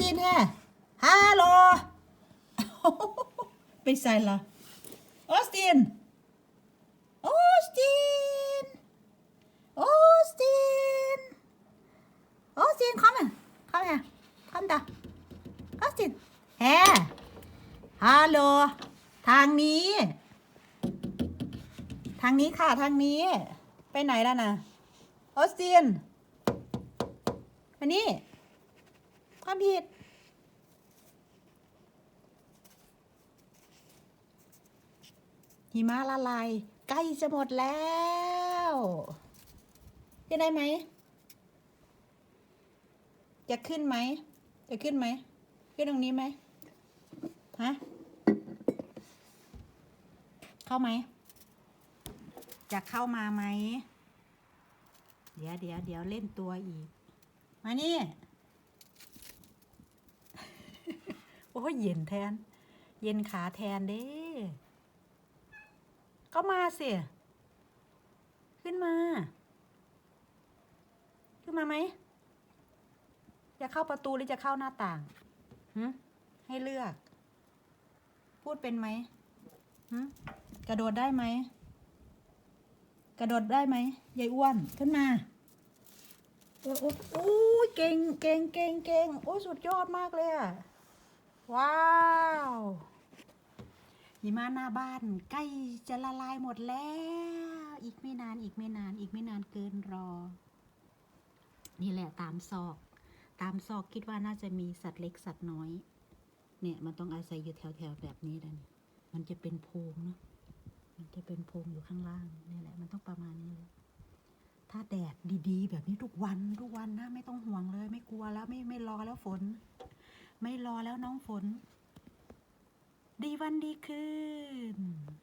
จีนแฮฮัลโหลไปใส่ละออสตินออสตินออสตินออสติน come here come here come down ออสตินแฮฮัลโหลทางนี้ ทางนี้ค่ะ ทางนี้ ไปไหนแล้วนะออสตินมานี่ ความผิด หิมะละลายใกล้จะหมดแล้วจะได้ไหม จะขึ้นไหม จะขึ้นไหม ขึ้นตรงนี้ไหมฮะเข้าไหม จะเข้ามาไหม เดี๋ยวเดี๋ยวเดี๋ยวเล่นตัวอีก มานี่ โอ้ยเย็นแทน เย็นขาแทนเด้ ก็มาสิขึ้นมา ขึ้นมาไหม จะเข้าประตูหรือจะเข้าหน้าต่างหึให้เลือก พูดเป็นไหมหึกระโดดได้ไหม กระโดดได้ไหมยายอ้วนขึ้นมาโอ้โอ้เก่งเก่งเก่งเก่งโอ้สุดยอดมากเลยอะ ว้าวหิมะหน้าบ้านใกล้จะละลายหมดแล้ว อีกไม่นานอีกไม่นาน อีกไม่นานเกินรอ นี่แหละตามซอก ตามซอกคิดว่าน่าจะมีสัตว์เล็กสัตว์น้อย เนี่ยมันต้องอาศัยอยู่แถวๆแบบนี้แล้วนี่มันจะเป็นโพรงเนาะมันจะเป็นโพรงอยู่ข้างล่างนี่แหละ มันต้องประมาณนี้เลยถ้าแดดดีๆ แบบนี้ทุกวันทุกวันนะไม่ต้องห่วงเลย ไม่กลัวแล้วไม่ไม่รอแล้วฝน ไม่รอแล้วน้องฝน ดีวันดีคืน